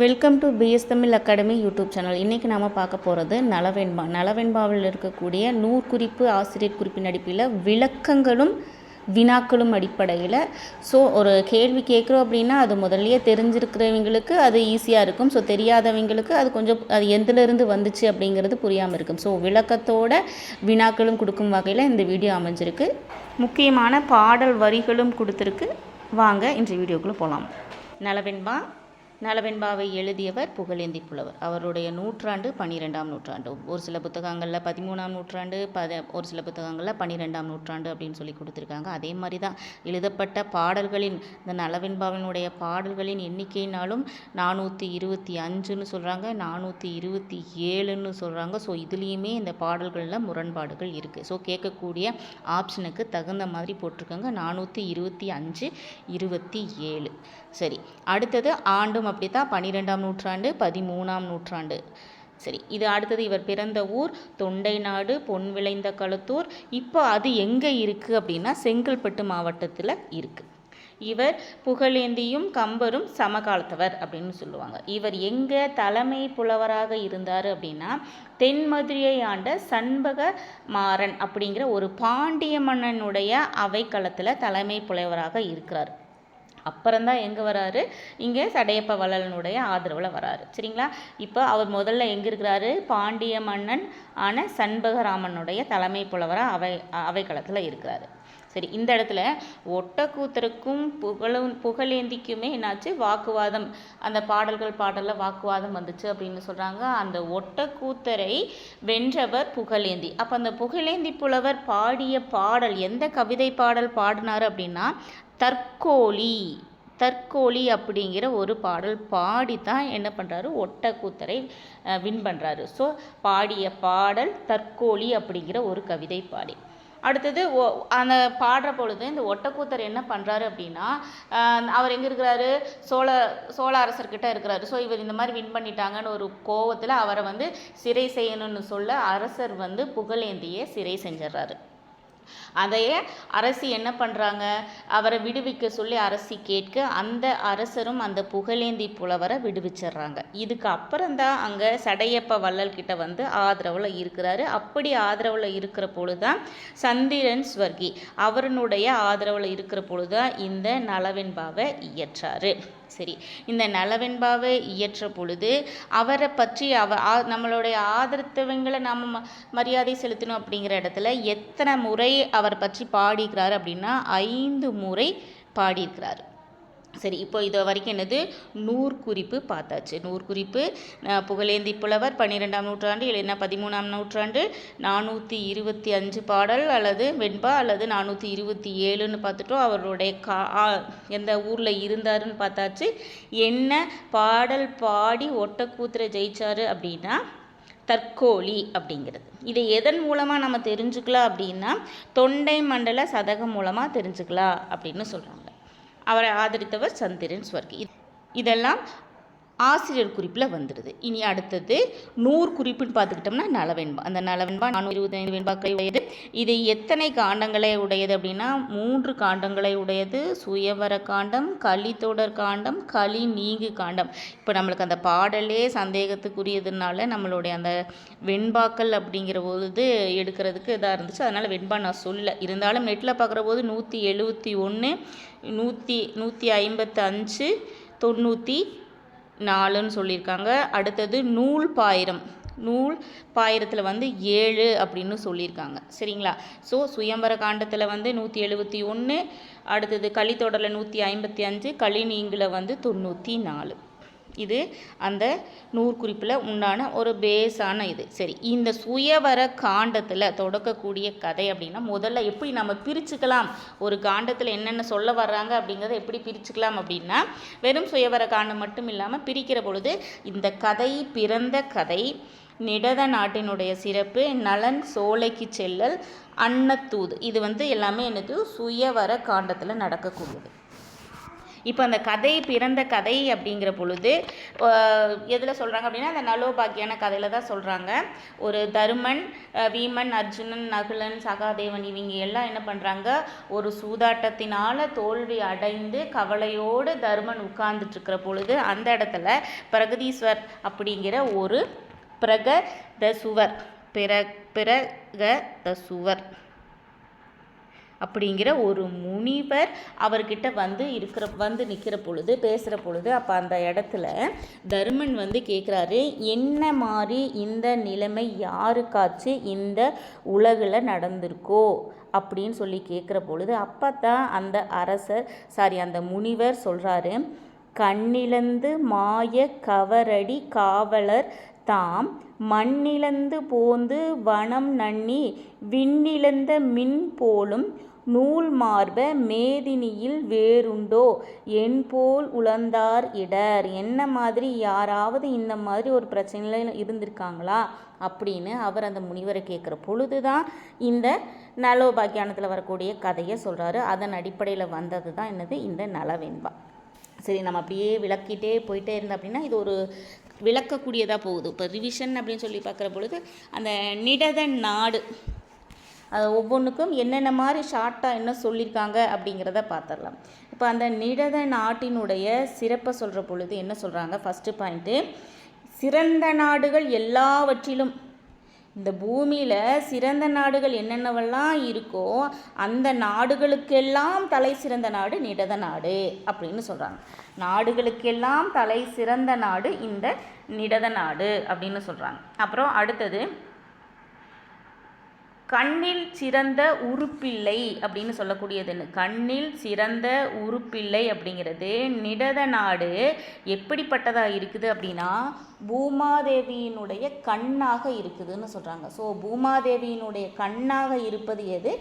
Welcome to BS Tamil academy YouTube channel இன்றைக்கி நாம் பார்க்க போகிறது நலவெண்பா நலவெண்பாவில் இருக்கக்கூடிய நூற்குறிப்பு ஆசிரியர் குறிப்பின் அடிப்பில் விளக்கங்களும் வினாக்களும் அடிப்படையில். ஸோ ஒரு கேள்வி கேட்குறோம் அப்படின்னா அது முதல்லையே தெரிஞ்சிருக்கிறவங்களுக்கு அது ஈஸியாக இருக்கும். ஸோ தெரியாதவங்களுக்கு அது கொஞ்சம் அது எந்திலிருந்து வந்துச்சு அப்படிங்கிறது புரியாமல் இருக்கும். ஸோ விளக்கத்தோட வினாக்களும் கொடுக்கும் வகையில் இந்த வீடியோ அமைஞ்சிருக்கு. முக்கியமான பாடல் வரிகளும் கொடுத்துருக்கு. வாங்க இன்றைய வீடியோக்குள்ளே போகலாம் நலவெண்பா. நலவெண்பாவை எழுதியவர் புகழேந்தி புலவர். அவருடைய நூற்றாண்டு பன்னிரெண்டாம் நூற்றாண்டு. ஒரு சில புத்தகங்களில் பதிமூணாம் நூற்றாண்டு பத ஒரு சில புத்தகங்களில் பன்னிரெண்டாம் நூற்றாண்டு அப்படின்னு சொல்லி கொடுத்துருக்காங்க. அதே மாதிரி தான் எழுதப்பட்ட பாடல்களின் இந்த நலவெண்பாவினுடைய பாடல்களின் எண்ணிக்கைனாலும் நானூற்றி இருபத்தி அஞ்சுன்னு சொல்கிறாங்க நானூற்றி இருபத்தி ஏழுன்னு சொல்கிறாங்க ஸோ இதுலேயுமே இந்த பாடல்களில் முரண்பாடுகள் இருக்குது ஸோ கேட்கக்கூடிய ஆப்ஷனுக்கு தகுந்த மாதிரி போட்டிருக்காங்க. நானூற்றி இருபத்தி அஞ்சு இருபத்தி ஏழு. சரி அடுத்தது ஆண்டும் அப்படி தான் பன்னிரெண்டாம் நூற்றாண்டு பதிமூணாம் நூற்றாண்டு. சரி இது அடுத்தது இவர் பிறந்த ஊர் தொண்டை நாடு பொன் விளைந்த களத்தூர். இப்போ அது எங்கே இருக்குது அப்படின்னா செங்கல்பட்டு மாவட்டத்தில் இருக்குது இவர் புகழேந்தியும் கம்பரும் சமகாலத்தவர் அப்படின்னு சொல்லுவாங்க. இவர் எங்கே தலைமை புலவராக இருந்தார் அப்படின்னா தென்மதுரையை ஆண்ட சண்பக மாறன் அப்படிங்கிற ஒரு பாண்டிய மன்னனுடைய அவைக்களத்தில் தலைமை புலவராக இருக்கிறார். அப்புறம்தான் எங்கே வராரு? இங்கே சடையப்ப வள்ளலனுடைய ஆதரவில் வராரு. சரிங்களா? இப்போ அவர் முதல்ல எங்கே இருக்கிறாரு? பாண்டிய மன்னன் ஆன சண்பகராமனுடைய தலைமை புலவராக அவை அவைக்களத்தில் இருக்கிறாரு. சரி இந்த இடத்துல ஒட்டக்கூத்தருக்கும் புகழும் புகழேந்திக்குமே என்னாச்சு? வாக்குவாதம். அந்த பாடல்கள் பாடலில் வாக்குவாதம் வந்துச்சு அப்படின்னு சொல்கிறாங்க அந்த ஒட்டக்கூத்தரை வென்றவர் புகழேந்தி. அப்போ அந்த புகழேந்தி புலவர் பாடிய பாடல் எந்த கவிதை பாடல் பாடினார் அப்படின்னா தற்கோழி தற்கோழி அப்படிங்கிற ஒரு பாடல் பாடி தான் என்ன பண்ணுறாரு ஒட்டக்கூத்தரை வின் பண்ணுறாரு ஸோ பாடிய பாடல் தற்கோழி அப்படிங்கிற ஒரு கவிதை பாடி. அடுத்தது ஒ அந்த பாடுற பொழுது இந்த ஒட்டக்கூத்தர் என்ன பண்ணுறாரு அப்படின்னா அவர் எங்கே இருக்கிறாரு? சோழ சோழ அரசர்கிட்ட இருக்கிறாரு. ஸோ இவர் இந்த மாதிரி வின் பண்ணிட்டாங்கன்னு ஒரு கோவத்தில் அவரை வந்து சிறை செய்யணும்னு சொல்ல அரசர் வந்து புகழேந்தியே சிறை செஞ்சிடறாரு. அதையே அரசி என்ன பண்ணுறாங்க அவரை விடுவிக்க சொல்லி அரசி கேட்க அந்த அரசரும் அந்த புகழேந்தி புலவரை விடுவிச்சிடுறாங்க. இதுக்கு அப்புறம்தான் அங்கே சடையப்ப வள்ளல் கிட்ட வந்து ஆதரவில் இருக்கிறாரு. அப்படி ஆதரவில் இருக்கிற பொழுதுதான் சந்திரன் ஸ்வர்கி அவரனுடைய ஆதரவில் இருக்கிற பொழுதுதான் இந்த நலவெண்பாவை இயற்றாரு. சரி இந்த நலவெண்பாவை இயற்ற பொழுது அவரை பற்றி அவ நம்மளுடைய ஆதரத்தவங்களை நம்ம மரியாதை செலுத்தணும் அப்படிங்கிற இடத்துல எத்தனை முறை அவர் பற்றி பாடிக்கிறார் அப்படின்னா ஐந்து முறை பாடியிருக்கிறார். சரி இப்போ இது வரைக்கும் என்னது? நூற்குறிப்பு பார்த்தாச்சு. நூற்குறிப்பு புகழேந்தி புலவர் பன்னிரெண்டாம் நூற்றாண்டு இல்லைன்னா பதிமூணாம் நூற்றாண்டு நானூற்றி இருபத்தி அஞ்சு பாடல் அல்லது வெண்பா அல்லது நானூற்றி இருபத்தி ஏழுன்னு பார்த்துட்டோம். அவருடைய கா எந்த ஊரில் இருந்தாருன்னு பார்த்தாச்சு. என்ன பாடல் பாடி ஒட்டக்கூத்திர ஜெயிச்சாரு அப்படின்னா தற்கோழி அப்படிங்கிறது. இதை எதன் மூலமாக நம்ம தெரிஞ்சுக்கலாம் அப்படின்னா தொண்டை மண்டல சதகம் மூலமாக தெரிஞ்சுக்கலாம் அப்படின்னு சொல்கிறாங்க அவரை ஆதரித்தவர் சந்திரன் ஸ்வர்கி இதெல்லாம் ஆசிரியர் குறிப்பில் வந்துடுது. இனி அடுத்தது நூறு குறிப்புன்னு பார்த்துக்கிட்டோம்னா நலவெண்பா. அந்த நலவெண்பா நானூறு இருபத்தைந்து வெண்பாக்களை உடையது. இது எத்தனை காண்டங்களை உடையது அப்படின்னா மூன்று காண்டங்களை உடையது. சுயவர காண்டம் களித்தொடர் காண்டம் களி நீங்கு காண்டம். இப்போ நம்மளுக்கு அந்த பாடலே சந்தேகத்துக்குரியதுனால நம்மளுடைய அந்த வெண்பாக்கள் அப்படிங்கிற போது எடுக்கிறதுக்கு இதாக இருந்துச்சு. அதனால் வெண்பா நான் சொல்ல. இருந்தாலும் நெட்டில் பார்க்குற போது நூற்றி எழுபத்தி ஒன்று நூற்றி நூற்றி ஐம்பத்தஞ்சு தொண்ணூற்றி நாலுன்னு சொல்லியிருக்காங்க. அடுத்தது நூல் பாயிரம். நூல் பாயிரத்தில் வந்து ஏழு அப்படின்னு சொல்லியிருக்காங்க. சரிங்களா? ஸோ சுயம்பர காண்டத்தில் வந்து நூற்றி எழுபத்தி ஒன்று அடுத்தது களித்தொடரில் நூற்றி ஐம்பத்தி அஞ்சு களி நீங்கில் வந்து தொண்ணூற்றி நாலு. இது அந்த நூற்குறிப்பில் உண்டான ஒரு பேஸான இது. சரி இந்த சுயவர காண்டத்தில் தொடக்கக்கூடிய கதை அப்படின்னா முதல்ல எப்படி நம்ம பிரிச்சுக்கலாம்? ஒரு காண்டத்தில் என்னென்ன சொல்ல வர்றாங்க அப்படிங்கிறத எப்படி பிரிச்சுக்கலாம் அப்படின்னா வெறும் சுயவர காண்டம் மட்டும் இல்லாமல் பிரிக்கிற பொழுது இந்த கதை பிறந்த கதை நிடத நாட்டினுடைய சிறப்பு நலன் சோலைக்கு செல்லல் அன்னத்தூது. இது வந்து எல்லாமே என்னது? சுயவர காண்டத்தில் நடக்கக்கூடியது. இப்போ அந்த கதை பிறந்த கதை அப்படிங்கிற பொழுது எதில் சொல்கிறாங்க அப்படின்னா அந்த நலோபாக்கியான கதையில் தான் சொல்கிறாங்க ஒரு தருமன் வீமன் அர்ஜுனன் நகுலன் சகாதேவன் இவங்க எல்லாம் என்ன பண்ணுறாங்க ஒரு சூதாட்டத்தினால் தோல்வி அடைந்து கவலையோடு தருமன் உட்கார்ந்துட்டுருக்கிற பொழுது அந்த இடத்துல பிரகதீஸ்வர் அப்படிங்கிற ஒரு பிரகதசுவர் பிற பிரக த சுவர் அப்படிங்கிற ஒரு முனிவர் அவர்கிட்ட வந்து இருக்கிற வந்து நிற்கிற பொழுது பேசுகிற பொழுது அப்போ அந்த இடத்துல தருமன் வந்து கேட்குறாரு என்ன மாதிரி இந்த நிலைமை யாருக்காச்சு இந்த உலகில் நடந்திருக்கோ? அப்படின்னு சொல்லி கேட்குற பொழுது அப்போ தான் அந்த அரசர் சாரி அந்த முனிவர் சொல்கிறாரு கண்ணிழந்து மாய கவரடி காவலர் தாம் மண்ணிழந்து போந்து வனம் நன்னி விண்ணிழந்த மின் போலும் நூல் மார்ப மேதினியில் வேறுண்டோ? என் போல் உழந்தார் இடர். என்ன மாதிரி யாராவது இந்த மாதிரி ஒரு பிரச்சனையில் இருந்திருக்காங்களா? அப்படின்னு அவர் அந்த முனிவரை கேட்குற பொழுது தான் இந்த நலோபாக்கியானத்தில் வரக்கூடிய கதையை சொல்கிறாரு அதன் அடிப்படையில் வந்தது தான் என்னது? இந்த நலவெண்பா. சரி நம்ம அப்படியே விளக்கிட்டே போயிட்டே இருந்தோம் அப்படின்னா இது ஒரு விளக்கக்கூடியதாக போகுது. இப்போ ரிவிஷன் அப்படின்னு சொல்லி பார்க்குற பொழுது அந்த நிடத நாடு அது ஒவ்வொன்றுக்கும் என்னென்ன மாதிரி ஷார்ட்டாக என்ன சொல்லியிருக்காங்க அப்படிங்கிறத பார்த்துடலாம் இப்போ அந்த நிடத நாட்டினுடைய சிறப்பை சொல்கிற பொழுது என்ன சொல்கிறாங்க ஃபஸ்ட்டு பாயிண்ட்டு சிறந்த நாடுகள் எல்லாவற்றிலும் இந்த பூமியில் சிறந்த நாடுகள் என்னென்னவெல்லாம் இருக்கோ அந்த நாடுகளுக்கெல்லாம் தலை சிறந்த நாடு நிடத நாடு அப்படின்னு சொல்கிறாங்க நாடுகளுக்கெல்லாம் தலை சிறந்த நாடு இந்த நிடத நாடு அப்படின்னு சொல்கிறாங்க அப்புறம் அடுத்தது கண்ணில் சிறந்த உறுப்பில்லை அப்படின்னு சொல்லக்கூடியதுன்னு. கண்ணில் சிறந்த உறுப்பில்லை அப்படிங்கிறது நிடத நாடு எப்படிப்பட்டதாக இருக்குது அப்படின்னா பூமாதேவியினுடைய கண்ணாக இருக்குதுன்னு சொல்கிறாங்க ஸோ பூமாதேவியினுடைய கண்ணாக இருப்பது எது?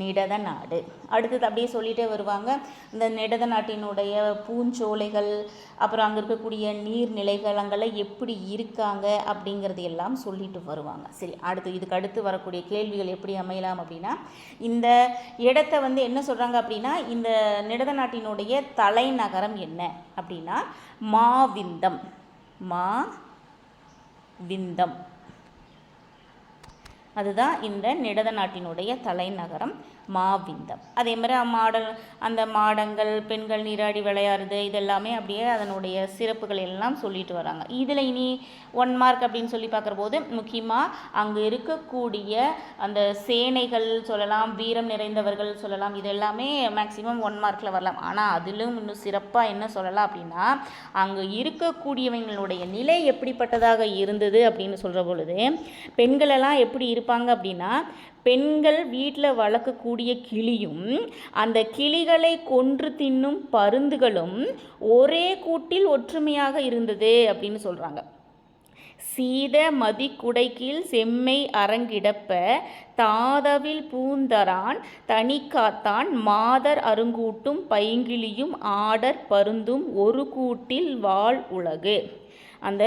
நிடத நாடு. அடுத்தது அப்படியே சொல்லிகிட்டே வருவாங்க. இந்த நிடத நாட்டினுடைய பூஞ்சோலைகள் அப்புறம் அங்கே இருக்கக்கூடிய நீர்நிலைகள் அங்கெல்லாம் எப்படி இருக்காங்க அப்படிங்கிறது எல்லாம் சொல்லிட்டு வருவாங்க. சரி அடுத்து இதுக்கு அடுத்து வரக்கூடிய கேள்விகள் எப்படி அமையலாம் அப்படின்னா இந்த இடத்த வந்து என்ன சொல்கிறாங்க அப்படின்னா இந்த நிடத நாட்டினுடைய தலைநகரம் என்ன அப்படின்னா மாவிந்தம். மா விந்தம். அதுதான் இந்த நிடத நாட்டினுடைய தலைநகரம். மாவிந்தம். அதே மாதிரி மாடல் அந்த மாடங்கள் பெண்கள் நீராடி விளையாடுறது இதெல்லாமே அப்படியே அதனுடைய சிறப்புகள் எல்லாம் சொல்லிட்டு வராங்க. இதில் இனி ஒன் மார்க் அப்படின்னு சொல்லி பார்க்குற போது முக்கியமாக அங்கே இருக்கக்கூடிய அந்த சேனைகள் சொல்லலாம் வீரம் நிறைந்தவர்கள் சொல்லலாம் இது எல்லாமே மேக்சிமம் ஒன் மார்க்கில் வரலாம். ஆனால் அதிலும் இன்னும் சிறப்பாக என்ன சொல்லலாம் அப்படின்னா அங்கே இருக்கக்கூடியவங்களுடைய நிலை எப்படிப்பட்டதாக இருந்தது அப்படின்னு சொல்கிற பொழுது பெண்களெல்லாம் எப்படி இருப்பாங்க அப்படின்னா பெண்கள் வீட்டில் வளர்க்கக்கூடிய கிளியும் அந்த கிளிகளை கொன்று தின்னும் பருந்துகளும் ஒரே கூட்டில் ஒற்றுமையாக இருந்தது அப்படின்னு சொல்கிறாங்க சீத மதி குடைக்கீழ் செம்மை அரங்கிடப்ப தாதவில் பூந்தரான் தனிக்காத்தான் மாதர் அருங்கூட்டும் பைங்கிளியும் ஆடர் பருந்தும் ஒரு கூட்டில் வாழ் உலகு. அந்த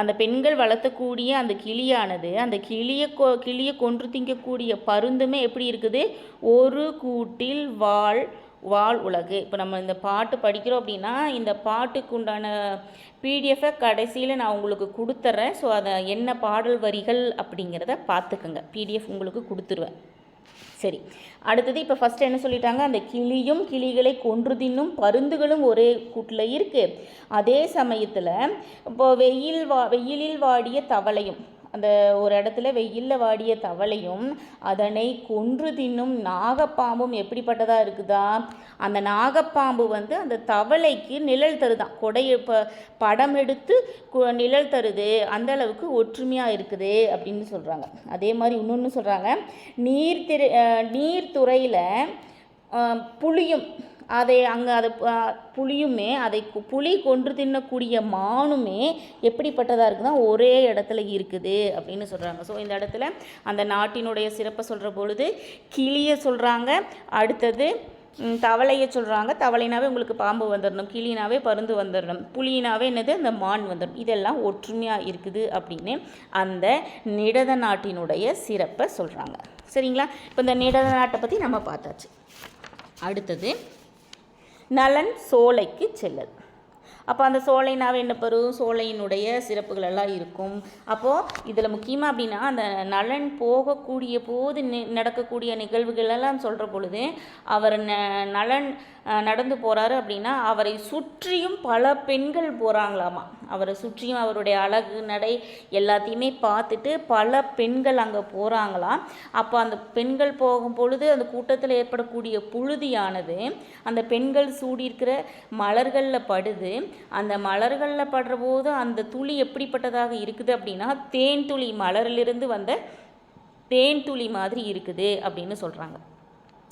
அந்த பெண்கள் வளர்த்தக்கூடிய அந்த கிளியானது அந்த கிளியை கொ கிளியை கொன்று திங்கக்கூடிய பருந்துமே எப்படி இருக்குது? ஒரு கூட்டில் வாழ் வாழ் உலகு. இப்போ நம்ம இந்த பாட்டு படிக்கிறோம் அப்படின்னா இந்த பாட்டுக்கு உண்டான பிடிஎஃபை கடைசியில் நான் உங்களுக்கு கொடுத்துட்றேன் ஸோ அதை என்ன பாடல் வரிகள் அப்படிங்கிறத பார்த்துக்குங்க. பிடிஎஃப் உங்களுக்கு கொடுத்துருவேன். சரி. அடுத்தது இப்போ ஃபஸ்ட்டு என்ன சொல்லிட்டாங்க? அந்த கிளியும் கிளிகளை கொன்று தின்னும் பருந்துகளும் ஒரே கூட்டில் இருக்குது அதே சமயத்தில் இப்போ வெயில் வா வெயிலில் வாடிய தவளையும் அந்த ஒரு இடத்துல வெயிலில் வாடிய தவளையும் அதனை கொன்று தின்னும் நாகப்பாம்பும் எப்படிப்பட்டதாக இருக்குதா? அந்த நாகப்பாம்பு வந்து அந்த தவளைக்கு நிழல் தருதான் கொடையை ப படம் எடுத்து கு- நிழல் தருது அந்த அளவுக்கு ஒற்றுமையாக இருக்குது அப்படின்னு சொல்கிறாங்க அதே மாதிரி இன்னொன்று சொல்கிறாங்க நீர் திரு நீர்த்துறையில் புளியும் அதை அங்கே அதை புலியுமே அதை கு- புலி கொன்று தின்னக்கூடிய மானுமே எப்படிப்பட்டதாக இருக்குன்னா ஒரே இடத்துல இருக்குது அப்படின்னு சொல்கிறாங்க ஸோ இந்த இடத்துல அந்த நாட்டினுடைய சிறப்பை சொல்கிற பொழுது கிளியை சொல்கிறாங்க அடுத்தது தவளையை சொல்கிறாங்க தவளைனாவே உங்களுக்கு பாம்பு வந்துடணும் கிளினாவே பருந்து வந்துடணும் புலினாவே என்னது? அந்த மான் வந்துடணும் இதெல்லாம் ஒற்றுமையாக இருக்குது அப்படின்னு அந்த நிடத நாட்டினுடைய சிறப்பை சொல்கிறாங்க சரிங்களா? இப்போ இந்த நிடத நாட்டை பற்றி நம்ம பார்த்தாச்சு. அடுத்தது நலன் சோலைக்கு செல்லல் அப்போ அந்த சோலைனாவே என்ன பெறும்? சோலையினுடைய சிறப்புகள் எல்லாம் இருக்கும். அப்போது இதில் முக்கியமாக அப்படின்னா அந்த நலன் போகக்கூடிய போது நடக்கக்கூடிய நிகழ்வுகள் எல்லாம் சொல்கிற பொழுது அவர் ந நலன் நடந்து போகிறாரு அப்படின்னா அவரை சுற்றியும் பல பெண்கள் போகிறாங்களாமா அவரை சுற்றியும் அவருடைய அழகு நடை எல்லாத்தையுமே பார்த்துட்டு பல பெண்கள் அங்கே போகிறாங்களாம் அப்போ அந்த பெண்கள் போகும் பொழுது அந்த கூட்டத்தில் ஏற்படக்கூடிய புழுதியானது அந்த பெண்கள் சூடியிருக்கிற மலர்களில் படுது. அந்த மலர்களில் படுற போது அந்த துளி எப்படிப்பட்டதாக இருக்குது அப்படின்னா தேன் துளி மலரிலிருந்து வந்த தேன் துளி மாதிரி இருக்குது அப்படின்னு சொல்கிறாங்க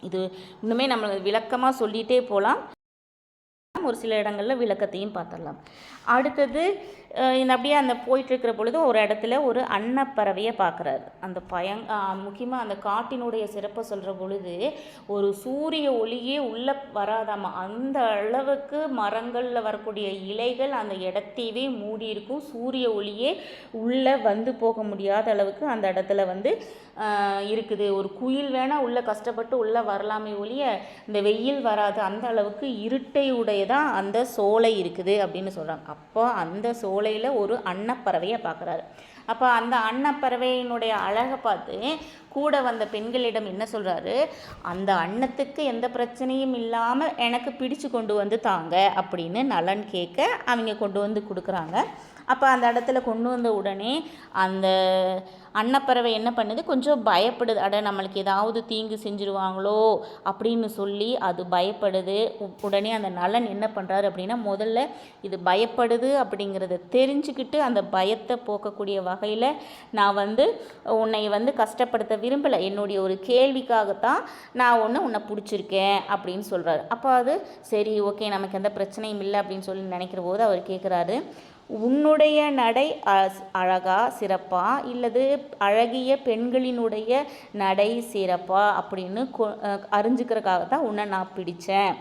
இது இன்னுமே நம்ம விளக்கமாக சொல்லிகிட்டே போகலாம் ஒரு சில இடங்களில் விளக்கத்தையும் பார்த்துடலாம். அடுத்தது இந்த அப்படியே அந்த போயிட்டுருக்கிற பொழுது ஒரு இடத்துல ஒரு அன்னப்பறவையை பார்க்குறாரு. அந்த பயங் முக்கியமாக அந்த காட்டினுடைய சிறப்பை சொல்கிற பொழுது ஒரு சூரிய ஒளியே உள்ளே வராதாமா? அந்த அளவுக்கு மரங்களில் வரக்கூடிய இலைகள் அந்த இடத்தையவே மூடி இருக்கும் சூரிய ஒளியே உள்ளே வந்து போக முடியாத அளவுக்கு அந்த இடத்துல வந்து இருக்குது. ஒரு குயில் வேணால் உள்ளே கஷ்டப்பட்டு உள்ளே வரலாமே ஒழிய இந்த வெயில் வராது அந்த அளவுக்கு இருட்டை உடையதான் அந்த சோலை இருக்குது அப்படின்னு சொல்கிறாங்க அப்போ அந்த சோலையில் ஒரு அன்னப்பறவையை பார்க்குறாரு. அப்போ அந்த அன்னப்பறவையினுடைய அழகை பார்த்து கூட வந்த பெண்களிடம் என்ன சொல்கிறாரு அந்த அன்னத்துக்கு எந்த பிரச்சனையும் இல்லாமல் எனக்கு பிடிச்சு கொண்டு வந்து தாங்க அப்படின்னு நலன் கேட்க அவங்க கொண்டு வந்து கொடுக்குறாங்க. அப்போ அந்த இடத்துல கொண்டு வந்த உடனே அந்த அன்னப்பறவை என்ன பண்ணுது? கொஞ்சம் பயப்படுது. அட நம்மளுக்கு ஏதாவது தீங்கு செஞ்சுருவாங்களோ அப்படின்னு சொல்லி அது பயப்படுது. உ- உடனே அந்த நலன் என்ன பண்ணுறாரு அப்படின்னா முதல்ல இது பயப்படுது அப்படிங்கிறத தெரிஞ்சுக்கிட்டு அந்த பயத்தை போக்கக்கூடிய வகையில் நான் வந்து உன்னை வந்து கஷ்டப்படுத்த விரும்பலை. என்னுடைய ஒரு கேள்விக்காகத்தான் நான் ஒன்று உன்னை பிடிச்சிருக்கேன் அப்படின்னு சொல்கிறாரு அப்போ அது சரி ஓகே நமக்கு எந்த பிரச்சனையும் இல்லை அப்படின்னு சொல்லி நினைக்கிற போது அவர் கேட்குறாரு உன்னுடைய நடை அழகா சிறப்பா? இல்லது அழகிய பெண்களினுடைய நடை சிறப்பா? அப்படின்னு கொ- அறிஞ்சுக்கிறதுக்காக தான் உன்னை நான் பிடித்தேன்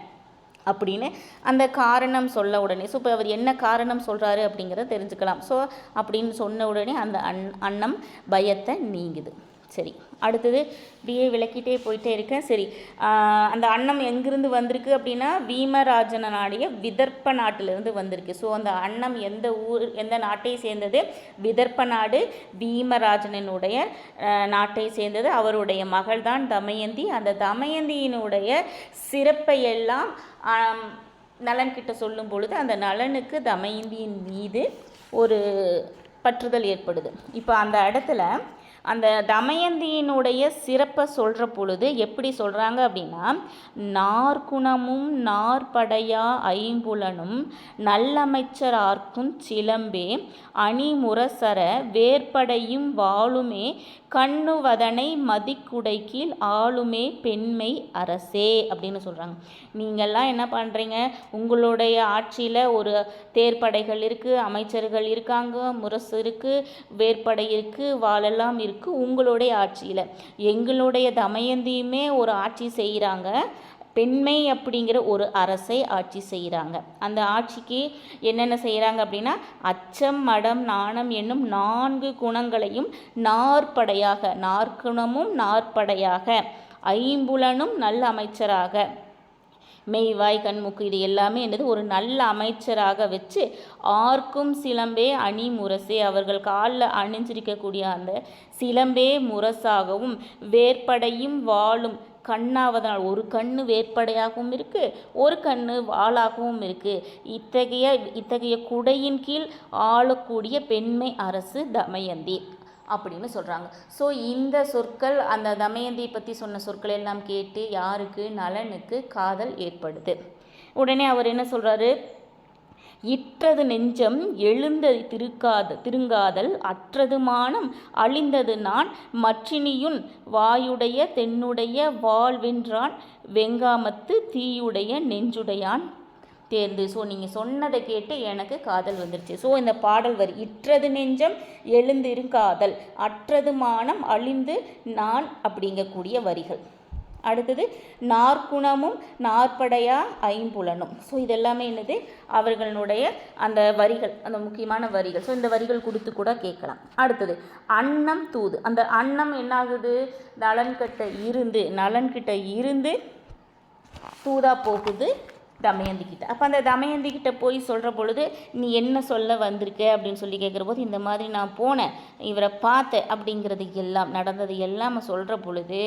அப்படின்னு அந்த காரணம் சொல்ல உடனே ஸோ இப்போ அவர் என்ன காரணம் சொல்கிறாரு அப்படிங்கிறத தெரிஞ்சுக்கலாம். ஸோ அப்படின்னு சொன்ன உடனே அந்த அன் அன்னம் பயத்தை நீங்குது. சரி. அடுத்தது இப்படியே விளக்கிட்டே போயிட்டே இருக்கேன். சரி அந்த அன்னம் எங்கிருந்து வந்திருக்கு அப்படின்னா பீமராஜனாடைய விதர்ப்ப நாட்டிலிருந்து வந்திருக்கு. ஸோ அந்த அன்னம் எந்த ஊர் எந்த நாட்டை சேர்ந்தது? விதர்ப்ப நாடு பீமராஜனனுடைய நாட்டை சேர்ந்தது. அவருடைய மகள் தான் தமயந்தி. அந்த தமயந்தியினுடைய சிறப்பை எல்லாம் நலன்கிட்ட சொல்லும் பொழுது அந்த நலனுக்கு தமயந்தியின் மீது ஒரு பற்றுதல் ஏற்படுது. இப்போ அந்த இடத்துல அந்த தமயந்தியினுடைய சிறப்பை சொல்கிற பொழுது எப்படி சொல்கிறாங்க அப்படின்னா நாற்குணமும் நாற்படையா ஐம்புலனும் நல்லமைச்சரார்க்கும் சிலம்பே அணிமுரசர வேற்படையும் வாளுமே கண்ணுவதனை மதிக்குடை கீழ் ஆளுமே பெண்மை அரசே அப்படின்னு சொல்கிறாங்க நீங்கள்லாம் என்ன பண்ணுறீங்க உங்களுடைய ஆட்சியில் ஒரு தேர்ப்படைகள் இருக்குது அமைச்சர்கள் இருக்காங்க முரசு இருக்குது வேற்படை இருக்குது வாளெல்லாம் இருக்குது உங்களுடைய ஆட்சியில். எங்களுடைய தமயந்தியுமே ஒரு ஆட்சி செய்கிறாங்க பெண்மை அப்படிங்கிற ஒரு அரசை ஆட்சி செய்கிறாங்க. அந்த ஆட்சிக்கு என்னென்ன செய்கிறாங்க அப்படின்னா அச்சம் மடம் நாணம் என்னும் நான்கு குணங்களையும் நாற்படையாக நாற்குணமும் நாற்படையாக ஐம்புலனும் நல்ல அமைச்சராக மெய்வாய் கண்முக்கு இது எல்லாமே என்னது ஒரு நல்ல அமைச்சராக வச்சு ஆர்க்கும் சிலம்பே அணி முரசே. அவர்கள் காலில் அணிஞ்சிருக்கக்கூடிய அந்த சிலம்பே முரசாகவும் வேற்படையும் வாழும் கண்ணாவதனால் ஒரு கண்ணு வேற்படையாகவும் இருக்குது ஒரு கண்ணு வாளாகவும் இருக்குது இத்தகைய இத்தகைய குடையின் கீழ் ஆளக்கூடிய பெண்மை அரசு தமயந்தி அப்படின்னு சொல்கிறாங்க ஸோ இந்த சொற்கள் அந்த தமயந்தியை பற்றி சொன்ன சொற்கள் எல்லாம் கேட்டு யாருக்கு நலனுக்கு காதல் ஏற்படுது? உடனே அவர் என்ன சொல்கிறாரு இற்றது நெஞ்சம் எழுந்தது திருக்காத திருங்காதல் அற்றது மானம் அழிந்தது நான் மற்றினியுன் வாயுடைய தென்னுடைய வாழ்வென்றான் வெங்காமத்து தீயுடைய நெஞ்சுடையான். தேர்ந்து ஸோ நீங்கள் சொன்னதை கேட்டு எனக்கு காதல் வந்துருச்சு. ஸோ இந்த பாடல் வரி இற்றது நெஞ்சம் எழுந்திருங்காதல் அற்றது மானம் அழிந்து நான் அப்படிங்கக்கூடிய வரிகள். அடுத்தது நாற்குணமும் நாற்படையா ஐம்புலனும். ஸோ இதெல்லாமே என்னது? அவர்களுடைய அந்த வரிகள் அந்த முக்கியமான வரிகள். ஸோ இந்த வரிகள் கொடுத்து கூட கேட்கலாம். அடுத்தது அன்னம் தூது. அந்த அன்னம் என்னாகுது? நலன்கிட்ட இருந்து நலன்கிட்ட இருந்து தூதா போகுது தமயந்தி கிட்ட. அப்போ அந்த தமயந்தி கிட்ட போய் சொல்கிற பொழுது நீ என்ன சொல்ல வந்திருக்க? அப்படின்னு சொல்லி கேட்குற போது இந்த மாதிரி நான் போனேன். இவரை பார்த்தேன். அப்படிங்கிறது எல்லாம் நடந்தது எல்லாம் சொல்கிற பொழுது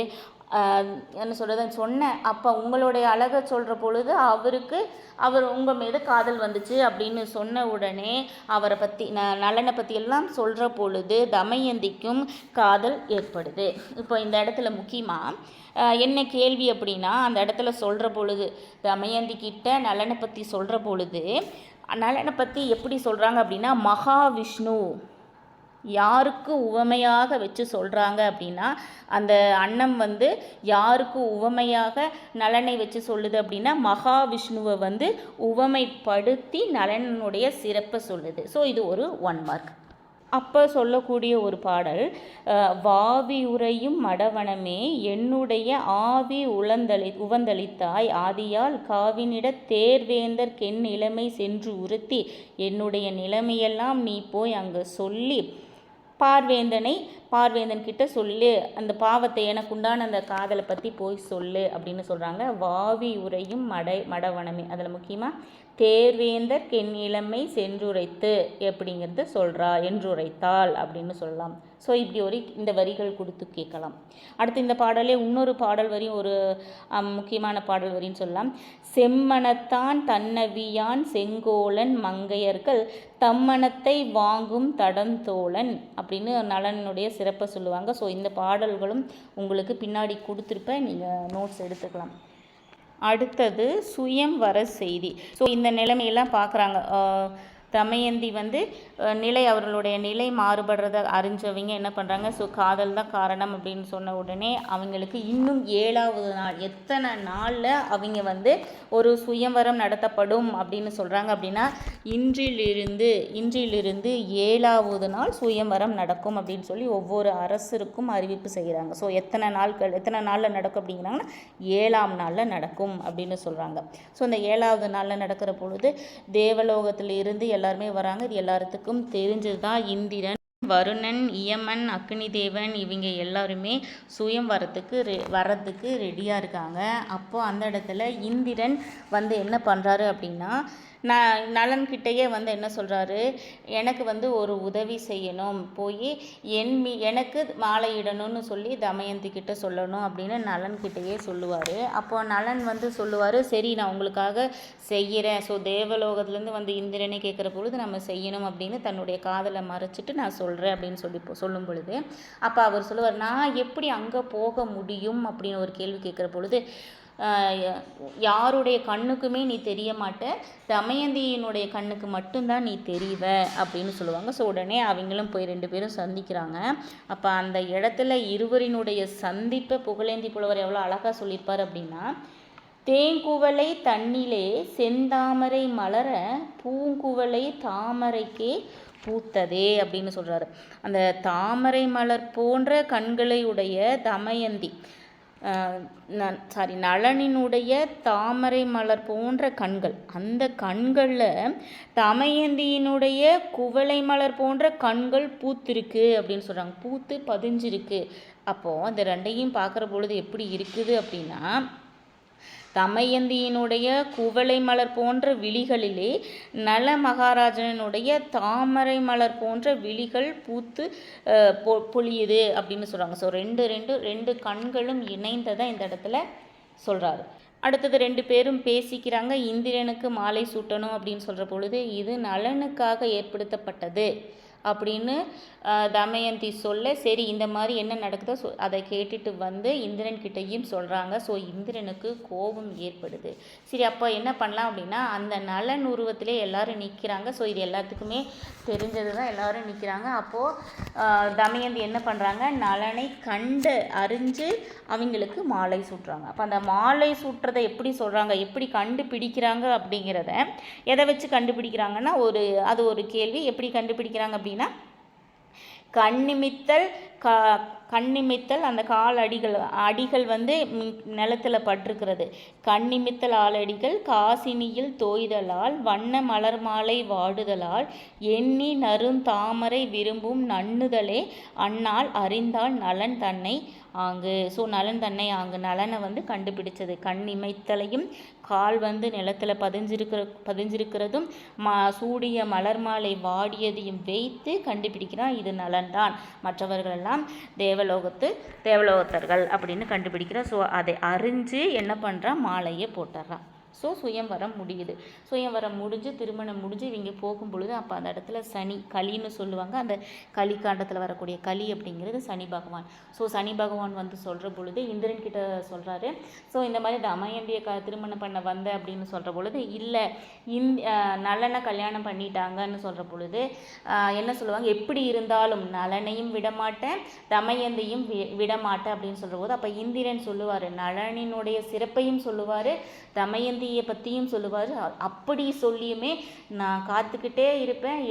என்ன சொல்கிறது சொன்னேன் அப்போ உங்களுடைய அழகை சொல்கிற பொழுது அவருக்கு அவர் உங்கள் மீது காதல் வந்துச்சு அப்படின்னு சொன்ன உடனே அவரை பற்றி ந நலனை பற்றி எல்லாம் சொல்கிற பொழுது தமயந்திக்கும் காதல் ஏற்படுது. இப்போ இந்த இடத்துல முக்கியமாக என்ன கேள்வி அப்படின்னா அந்த இடத்துல சொல்கிற பொழுது தமயந்தி கிட்ட நலனை பற்றி சொல்கிற பொழுது நலனை பற்றி எப்படி சொல்கிறாங்க அப்படின்னா மகாவிஷ்ணு யாருக்கு உவமையாக வச்சு சொல்கிறாங்க அப்படின்னா அந்த அன்னம் வந்து யாருக்கு உவமையாக நலனை வச்சு சொல்லுது அப்படின்னா மகாவிஷ்ணுவை வந்து உவமைப்படுத்தி நலனுடைய சிறப்பை சொல்லுது. ஸோ இது ஒரு ஒன் மார்க் அப்போ சொல்லக்கூடிய ஒரு பாடல் வாவி உரையும் மடவனமே என்னுடைய ஆவி உளந்தளி உவந்தளித்தாய். ஆதியால் காவினிட தேர்வேந்தர் கென் நிலைமை சென்று உறுத்தி. என்னுடைய நிலைமையெல்லாம் நீ போய் அங்கே சொல்லி பார்வேந்தனை பார்வேந்தன் கிட்ட சொல்லு அந்த பாவத்தை எனக்கு உண்டான அந்த காதலை பற்றி போய் சொல்லு அப்படின்னு சொல்கிறாங்க வாவி உரையும் மடை மடவனமே. அதில் முக்கியமாக தேர்வேந்தர் கென் இளமை சென்றுரைத்து அப்படிங்கிறது சொல்கிறா என்றுரைத்தாள் அப்படின்னு சொல்லலாம். ஸோ இப்படி ஒரு இந்த வரிகள் கொடுத்து கேட்கலாம். அடுத்து இந்த பாடலே இன்னொரு பாடல் வரி ஒரு முக்கியமான பாடல் வரின்னு சொல்லலாம். செம்மனத்தான் தன்னவியான் செங்கோலன் மங்கையர்கள் தம்மனத்தை வாங்கும் தடந்தோழன் அப்படின்னு நலனுடைய சிறப்பை சொல்லுவாங்க. ஸோ இந்த பாடல்களும் உங்களுக்கு பின்னாடி கொடுத்துருப்பேன். நீங்கள் நோட்ஸ் எடுத்துக்கலாம். அடுத்தது சுயம் வர செய்தி. ஸோ இந்த நிலைமையெல்லாம் பார்க்குறாங்க. தமயந்தி வந்து நிலை அவர்களுடைய நிலை மாறுபடுறத அறிஞ்சவங்க என்ன பண்ணுறாங்க ஸோ காதல் தான் காரணம் அப்படின்னு சொன்ன உடனே அவங்களுக்கு இன்னும் ஏழாவது நாள் எத்தனை நாளில் அவங்க வந்து ஒரு சுயம்வரம் நடத்தப்படும் அப்படின்னு சொல்கிறாங்க அப்படின்னா இன்றிலிருந்து இன்றிலிருந்து ஏழாவது நாள் சுயம்வரம் நடக்கும் அப்படின்னு சொல்லி ஒவ்வொரு அரசருக்கும் அறிவிப்பு செய்கிறாங்க. ஸோ எத்தனை நாட்கள் எத்தனை நாளில் நடக்கும் அப்படிங்கிறாங்கன்னா ஏழாம் நாளில் நடக்கும் அப்படின்னு சொல்கிறாங்க ஸோ இந்த ஏழாவது நாளில் நடக்கிற பொழுது தேவலோகத்தில் இருந்து எல்லாருமே வராங்க. இது எல்லாத்துக்கும் தெரிஞ்சது தான் இந்திரன் வருணன் இயமன் அக்னி தேவன் இவங்க எல்லாருமே சுயம் வரத்துக்கு ரெ வர்றதுக்கு ரெடியாக இருக்காங்க. அப்போது அந்த இடத்துல இந்திரன் வந்து என்ன பண்ணுறாரு அப்படின்னா ந நலன்கிட்டயே வந்து என்ன சொல்கிறாரு எனக்கு வந்து ஒரு உதவி செய்யணும். போய் என் மீ எனக்கு மாலையிடணும்னு சொல்லி தமயந்தி கிட்ட சொல்லணும் அப்படின்னு நலன்கிட்டயே சொல்லுவார். அப்போ நலன் வந்து சொல்லுவார் சரி நான் உங்களுக்காக செய்கிறேன் ஸோ தேவலோகத்துலேருந்து வந்து இந்திரனை கேட்குற பொழுது நம்ம செய்யணும் அப்படின்னு தன்னுடைய காதலை மறைச்சிட்டு நான் சொல்கிறேன் அப்படின்னு சொல்லி சொல்லும் பொழுது அப்போ அவர் சொல்லுவார் நான் எப்படி அங்கே போக முடியும்? அப்படின்னு ஒரு கேள்வி கேட்குற பொழுது யாருடைய கண்ணுக்குமே நீ தெரிய மாட்ட தமயந்தியினுடைய கண்ணுக்கு மட்டும்தான் நீ தெரிவ அப்படின்னு சொல்லுவாங்க. ஸோ உடனே அவங்களும் போய் ரெண்டு பேரும் சந்திக்கிறாங்க. அப்போ அந்த இடத்துல இருவரினுடைய சந்திப்பை புகழேந்தி புலவர் எவ்வளோ அழகாக சொல்லியிருப்பார் அப்படின்னா தேங்குவலை தண்ணிலே செந்தாமரை மலர பூங்குவலை தாமரைக்கே பூத்ததே அப்படின்னு சொல்கிறாரு அந்த தாமரை மலர் போன்ற கண்களை உடைய தமயந்தி சாரி நளனினுடைய தாமரை மலர் போன்ற கண்கள். அந்த கண்களில் தமயந்தியினுடைய குவளை மலர் போன்ற கண்கள் பூத்திருக்கு அப்படின்னு சொல்கிறாங்க பூத்து பதிஞ்சிருக்கு. அப்போது அந்த ரெண்டையும் பார்க்குற பொழுது எப்படி இருக்குது அப்படின்னா தமயந்தியினுடைய குவளை மலர் போன்ற விழிகளிலே நல மகாராஜனுடைய தாமரை மலர் போன்ற விழிகள் பூத்து பொ பொழியுது அப்படின்னு சொல்கிறாங்க ஸோ ரெண்டு ரெண்டு ரெண்டு கண்களும் இணைந்ததை இந்த இடத்துல சொல்கிறாரு அடுத்தது ரெண்டு பேரும் பேசிக்கிறாங்க. இந்திரனுக்கு மாலை சூட்டணும் அப்படின்னு சொல்கிற பொழுது இது நலனுக்காக ஏற்படுத்தப்பட்டது. அப்படின்னு தமயந்தி சொல்ல சரி இந்த மாதிரி என்ன நடக்குதோ சொ அதை கேட்டுட்டு வந்து இந்திரன்கிட்டையும் சொல்கிறாங்க ஸோ இந்திரனுக்கு கோபம் ஏற்படுது. சரி அப்போ என்ன பண்ணலாம் அப்படின்னா அந்த நலன் உருவத்திலே எல்லாரும் நிற்கிறாங்க ஸோ இது எல்லாத்துக்குமே தெரிஞ்சது தான் எல்லாரும் நிற்கிறாங்க அப்போது தமயந்தி என்ன பண்ணுறாங்க நலனை கண்டு அறிஞ்சு அவங்களுக்கு மாலை சூட்டுறாங்க. அப்போ அந்த மாலை சூட்டுறதை எப்படி சொல்கிறாங்க எப்படி கண்டுபிடிக்கிறாங்க அப்படிங்கிறத எதை வச்சு கண்டுபிடிக்கிறாங்கன்னா ஒரு அது ஒரு கேள்வி. எப்படி கண்டுபிடிக்கிறாங்க அப்படின்னா கண்ணிமித்தல் கா கண்ணிமித்தல் அந்த கால் அடிகள் அடிகள் வந்து நிலத்தில் பட்டிருக்கிறது. கண்ணிமித்தல் ஆளடிகள் காசினியில் தோய்தலால் வண்ண மலர் மாலை வாடுதலால் எண்ணி நருந்தாமரை விரும்பும் நன்னுதலே அன்னால் அறிந்தால் நலன் தன்னை ஆங்கு. ஸோ நலன் தன்னை ஆங்கு. நலனை வந்து கண்டுபிடிச்சது. கண்ணிமைத்தலையும் கால் வந்து நிலத்தில் பதிஞ்சிருக்கிற பதிஞ்சிருக்கிறதும் மா சூடிய மலர் மாலை வாடியதையும் வைத்து கண்டுபிடிக்கிறான் இது நலன்தான். மற்றவர்களெல்லாம் தேவலோகத்து தேவலோகத்தர்கள் அப்படின்னு கண்டுபிடிக்கிறான் ஸோ அதை அறிஞ்சு என்ன பண்ணுறான் மாலையை போட்டுடுறான் ஸோ சுயம்வரம் முடியுது. சுயம்வரம் முடிஞ்சு திருமணம் முடிஞ்சு இவங்க போகும் பொழுது அப்போ அந்த இடத்துல சனி களின்னு சொல்லுவாங்க. அந்த களி காண்டத்தில் வரக்கூடிய களி அப்படிங்கிறது சனி பகவான். ஸோ சனி பகவான் வந்து சொல்கிற பொழுது இந்திரன் கிட்ட சொல்கிறாரு ஸோ இந்த மாதிரி தமயம்பிய க திருமணம் பண்ண வந்த அப்படின்னு சொல்கிற பொழுது இல்லை இந் நலனை கல்யாணம் பண்ணிட்டாங்கன்னு சொல்கிற பொழுது என்ன சொல்லுவாங்க? எப்படி இருந்தாலும் நலனையும் விடமாட்டேன் தமயந்தையும் வி விடமாட்டேன் அப்படின்னு சொல்கிற போது அப்போ இந்திரன் சொல்லுவார் நலனினுடைய சிறப்பையும் சொல்லுவார் தமயந்தியை பற்றியும் சொல்லுவார். அப்படி சொல்லியுமே நான் காத்துக்கிட்டே இருப்பேன்.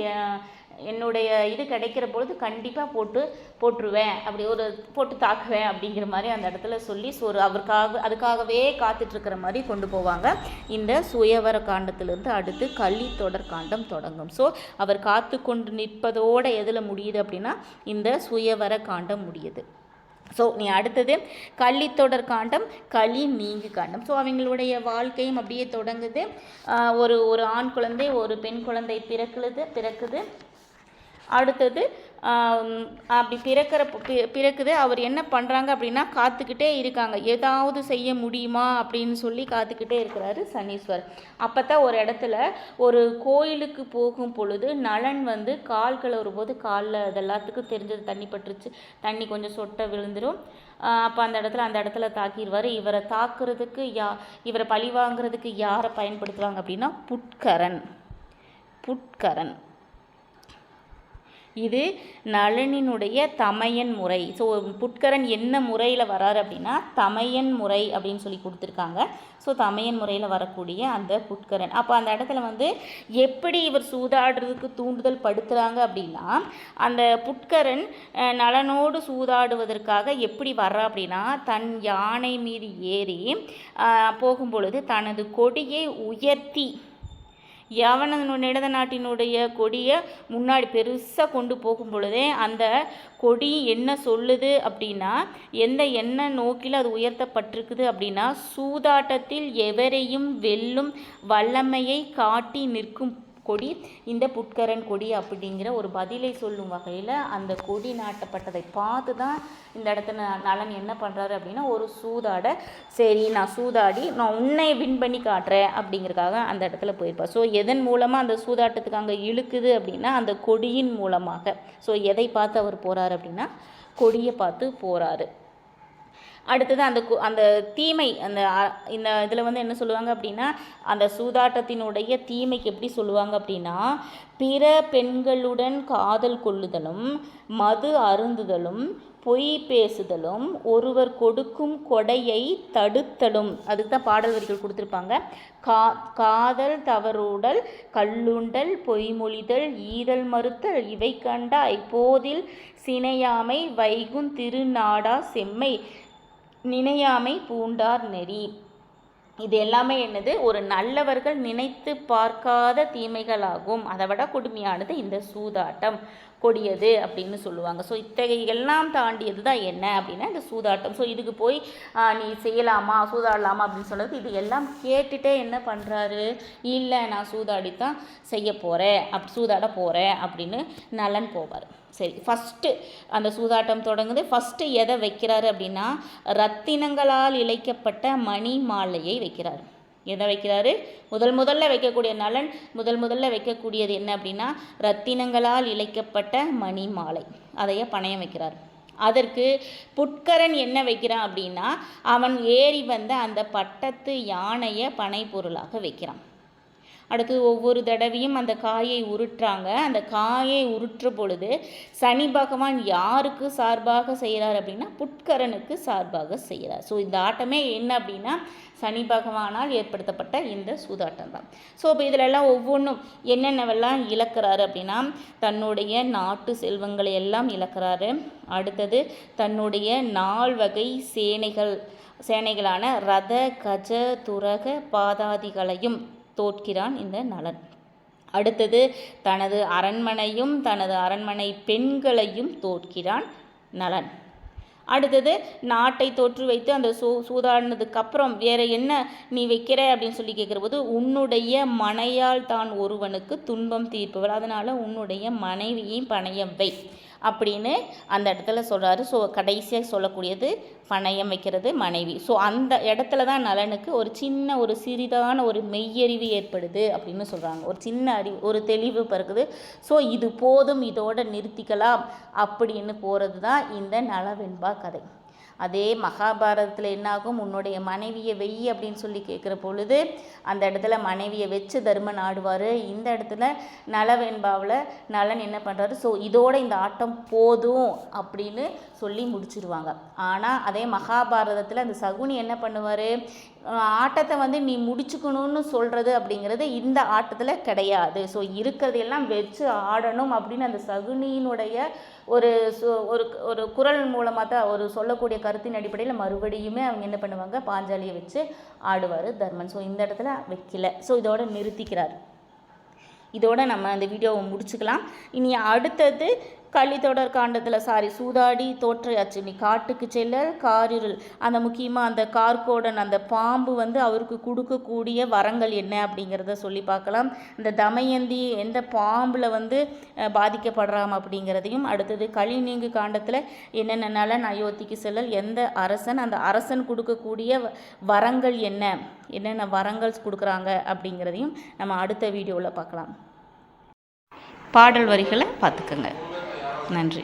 என்னுடைய இது கிடைக்கிற பொழுது கண்டிப்பாக போட்டு போட்டுருவேன். அப்படி ஒரு போட்டு தாக்குவேன் அப்படிங்கிற மாதிரி அந்த இடத்துல சொல்லி ஒரு அவருக்காக அதுக்காகவே காத்துட்ருக்கிற மாதிரி கொண்டு போவாங்க. இந்த சுயவர காண்டத்திலிருந்து அடுத்து கள்ளி தொடர் காண்டம் தொடங்கும். ஸோ அவர் காத்து கொண்டு நிற்பதோடு எதில் முடியுது அப்படின்னா இந்த சுயவர காண்டம் முடியுது. ஸோ நீ அடுத்தது கள்ளித்தொடர் காண்டம் களி நீங்கு காண்டம். ஸோ அவங்களுடைய வாழ்க்கையும் அப்படியே தொடங்குது. ஒரு ஒரு ஆண் குழந்தை ஒரு பெண் குழந்தை பிறக்குது பிறக்குது. அடுத்தது அப்படி பிறக்கிற பிறக்குது. அவர் என்ன பண்ணுறாங்க அப்படின்னா காத்துக்கிட்டே இருக்காங்க. ஏதாவது செய்ய முடியுமா அப்படின்னு சொல்லி காத்துக்கிட்டே இருக்கிறாரு சனீஸ்வர். அப்போ தான் ஒரு இடத்துல ஒரு கோயிலுக்கு போகும் பொழுது நலன் வந்து கால் கழுவுற காலில் அது எல்லாத்துக்கும் தெரிஞ்சது. தண்ணி பட்டுருச்சு. தண்ணி கொஞ்சம் சொட்ட விழுந்துடும் அப்போ அந்த இடத்துல அந்த இடத்துல தாக்கிடுவார் இவரை தாக்குறதுக்கு யா இவரை பழி வாங்குறதுக்கு யாரை பயன்படுத்துவாங்க அப்படின்னா புட்கரன். புட்கரன். இது நளனினுடைய தமையன் முறை. ஸோ புட்கரன் என்ன முறையில் வராரு அப்படின்னா தமையன் முறை அப்படின்னு சொல்லி கொடுத்துருக்காங்க. ஸோ தமையன் முறையில் வரக்கூடிய அந்த புட்கரன். அப்போ அந்த இடத்துல வந்து எப்படி இவர் சூதாடுறதுக்கு தூண்டுதல் படுத்துகிறாங்க அப்படின்னா அந்த புட்கரன் நலனோடு சூதாடுவதற்காக எப்படி வர்றா அப்படின்னா தன் யானை மீது ஏறி போகும்பொழுது போகும் பொழுது தனது கொடியை உயர்த்தி யவனனுடைய இடத நாட்டினுடைய கொடியை முன்னாடி பெருசாக கொண்டு போகும் பொழுதே அந்த கொடி என்ன சொல்லுது அப்படின்னா எந்த என்ன நோக்கில் அது உயர்த்தப்பட்டிருக்குது அப்படின்னா சூதாட்டத்தில் எவரையும் வெல்லும் வல்லமையை காட்டி நிற்கும் கொடி இந்த புட்கரன் கொடி அப்படிங்கிற ஒரு பதிலை சொல்லும் வகையில் அந்த கொடி நாட்டப்பட்டதை பார்த்து தான் இந்த இடத்துல நலன் என்ன பண்ணுறாரு அப்படின்னா ஒரு சூதாட சரி நான் சூதாடி நான் உன்னை வின் பண்ணி காட்டுறேன் அப்படிங்கிறதுக்காக அந்த இடத்துல போயிருப்பார். ஸோ எதன் மூலமாக அந்த சூதாட்டத்துக்கு அங்கே இழுக்குது அப்படின்னா அந்த கொடியின் மூலமாக. ஸோ எதை பார்த்து அவர் போகிறாரு அப்படின்னா கொடியை பார்த்து போகிறாரு அடுத்தது அந்த கு- அந்த தீமை அந்த இந்த இதில் வந்து என்ன சொல்லுவாங்க அப்படின்னா அந்த சூதாட்டத்தினுடைய தீமைக்கு எப்படி சொல்லுவாங்க அப்படின்னா பிற பெண்களுடன் காதல் கொள்ளுதலும் மது அருந்துதலும் பொய் பேசுதலும் ஒருவர் கொடுக்கும் கொடையை தடுத்தலும். அதுக்கு தான் பாடல் வரிகள் கொடுத்துருப்பாங்க. கா காதல் தவறுடல் கல்லுண்டல் பொய்மொழிதல் ஈதல் மறுத்தல் இவை கண்டாய் போதில் சினையாமை வைகும் திருநாடா செம்மை. நினையாமை பூண்டார் நெறி. இது எல்லாமே என்னது? ஒரு நல்லவர்கள் நினைத்து பார்க்காத தீமைகளாகும். அதை விட கொடுமையானது இந்த சூதாட்டம். கொடியது அப்படின்னு சொல்லுவாங்க. ஸோ இத்தகைய எல்லாம் தாண்டியது தான் என்ன அப்படின்னா இந்த சூதாட்டம். ஸோ இதுக்கு போய் நீ செய்யலாமா? சூதாடலாமா? அப்படின்னு சொன்னது இது எல்லாம் கேட்டுட்டே என்ன பண்ணுறாரு இல்லை நான் சூதாடித்தான் செய்ய போகிறேன் அப் சூதாட போகிறேன் அப்படின்னு நலன் போவார். சரி ஃபஸ்ட்டு அந்த சூதாட்டம் தொடங்குது. ஃபஸ்ட்டு எதை வைக்கிறாரு அப்படின்னா ரத்தினங்களால் இழைக்கப்பட்ட மணி மாலையை வைக்கிறார். எதை வைக்கிறாரு? முதல் முதல்ல வைக்கக்கூடிய நலன் முதல் முதல்ல வைக்கக்கூடியது என்ன அப்படின்னா ரத்தினங்களால் இழைக்கப்பட்ட மணி மாலை. அதைய பணயம் வைக்கிறார். அதற்கு புட்கரன் என்ன வைக்கிறான் அப்படின்னா அவன் ஏறி வந்த அந்த பட்டத்து யானையை பனை பொருளாக வைக்கிறான். அடுத்து ஒவ்வொரு தடவையும் அந்த காயை உருட்டுறாங்க. அந்த காயை உருட்டுற பொழுது சனி பகவான் யாருக்கு சார்பாக செய்கிறார் அப்படின்னா புட்கரனுக்கு சார்பாக செய்கிறார் ஸோ இந்த ஆட்டமே என்ன அப்படின்னா சனி பகவானால் ஏற்படுத்தப்பட்ட இந்த சூதாட்டம் தான் ஸோ இப்போ இதிலெல்லாம் ஒவ்வொன்றும் என்னென்னவெல்லாம் இழக்கிறாரு அப்படின்னா தன்னுடைய நாட்டு செல்வங்களை எல்லாம் இழக்கிறாரு. அடுத்தது தன்னுடைய நால் வகை சேனைகள் சேனைகளான ரத கஜ துரக பாதாதிகளையும் தோற்கிறான் இந்த நலன். அடுத்தது தனது அரண்மனையும் தனது அரண்மனை பெண்களையும் தோற்கிறான் நலன். அடுத்தது நாட்டை தோற்று வைத்து அந்த சூ சூதாடினதுக்கப்புறம் வேற என்ன நீ வைக்கிற அப்படின்னு சொல்லி கேட்குறபோது உன்னுடைய மனையால் தான் ஒருவனுக்கு துன்பம் தீர்ப்பவர். அதனால் உன்னுடைய மனைவியையும் பணையம் வை. அப்படின்னு அந்த இடத்துல சொல்கிறாரு ஸோ கடைசியாக சொல்லக்கூடியது பணயம் வைக்கிறது மனைவி. ஸோ அந்த இடத்துல தான் நலனுக்கு ஒரு சின்ன ஒரு சிறிதான ஒரு மெய்யறிவு ஏற்படுது அப்படின்னு சொல்கிறாங்க ஒரு சின்ன அறிவு ஒரு தெளிவு பிறகுது ஸோ இது போதும் இதோட நிறுத்திக்கலாம் அப்படின்னு போகிறது தான் இந்த நலவெண்பா கதை. அதே மகாபாரதத்தில் என்னாகும்? உன்னுடைய மனைவியை வெய் அப்படின்னு சொல்லி கேட்குற பொழுது அந்த இடத்துல மனைவியை வச்சு தர்மன் ஆடுவார் இந்த இடத்துல நலவெண்பாவில் நலன் என்ன பண்ணுறாரு ஸோ இதோட இந்த ஆட்டம் போதும் அப்படின்னு சொல்லி முடிச்சிருவாங்க. ஆனால் அதே மகாபாரதத்தில் அந்த சகுனி என்ன பண்ணுவார்? ஆட்டத்தை வந்து நீ முடிச்சுக்கணும்னு சொல்கிறது அப்படிங்கிறது இந்த ஆட்டத்தில் கிடையாது. ஸோ இருக்கிறதையெல்லாம் வச்சு ஆடணும் அப்படின்னு அந்த சகுனியினுடைய ஒரு ஒரு ஒரு குரல் மூலமாக தான் ஒரு சொல்லக்கூடிய கருத்தின் அடிப்படையில் மறுபடியுமே அவங்க என்ன பண்ணுவாங்க? பாஞ்சாலியை வச்சு ஆடுவார் தர்மன். ஸோ இந்த இடத்துல வைக்கல. ஸோ இதோட நிறுத்திக்கிறார். இதோட நம்ம அந்த வீடியோவை முடிச்சுக்கலாம். இனி அடுத்தது கள்ளித்தொடர் காண்டத்தில் சாரி சூதாடி தோற்றையாச்சு நீ காட்டுக்கு செல்ல காரிருள். அந்த முக்கியமாக அந்த கார்கோடன் அந்த பாம்பு வந்து அவருக்கு கொடுக்கக்கூடிய வரங்கள் என்ன அப்படிங்கிறத சொல்லி பார்க்கலாம். இந்த தமயந்தி எந்த பாம்பில் வந்து பாதிக்கப்படுறாம் அப்படிங்கிறதையும் அடுத்தது கலிநீங்கு காண்டத்தில் என்னென்ன நலன் அயோத்திக்கு செல்லல் எந்த அரசன் அந்த அரசன் கொடுக்கக்கூடிய வ- வரங்கள் என்ன என்னென்ன வரங்கள் கொடுக்குறாங்க அப்படிங்கிறதையும் நம்ம அடுத்த வீடியோவில் பார்க்கலாம். பாடல் வரிகளை பார்த்துக்கோங்க. நன்றி